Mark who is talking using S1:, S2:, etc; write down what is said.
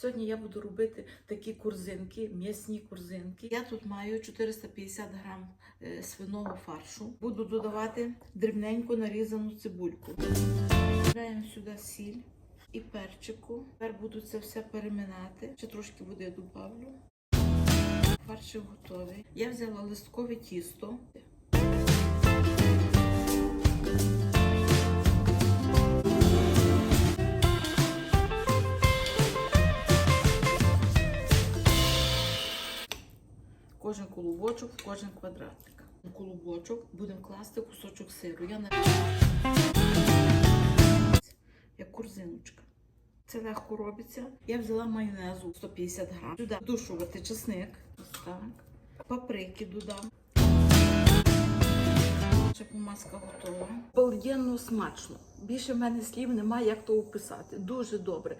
S1: Сьогодні я буду робити такі курзинки, м'ясні курзинки. Я тут маю 450 грам е, свиного фаршу. Буду додавати дрібненько нарізану цибульку. Додаємо сюди сіль і перчику. Тепер буду це все переминати. Ще трошки води добавлю. Фаршик готовий. Я взяла листкове тісто. Кожен колобочок в кожен квадратик. На колобочок будемо класти кусочок сиру. Я на як курзиночка. Це легко робиться. Я взяла майонезу 150 грам. Сюди душувати чесник. Ось так. Паприки додам. Помазка готова. Обалденно смачно. Більше в мене слів немає, як то описати. Дуже добре.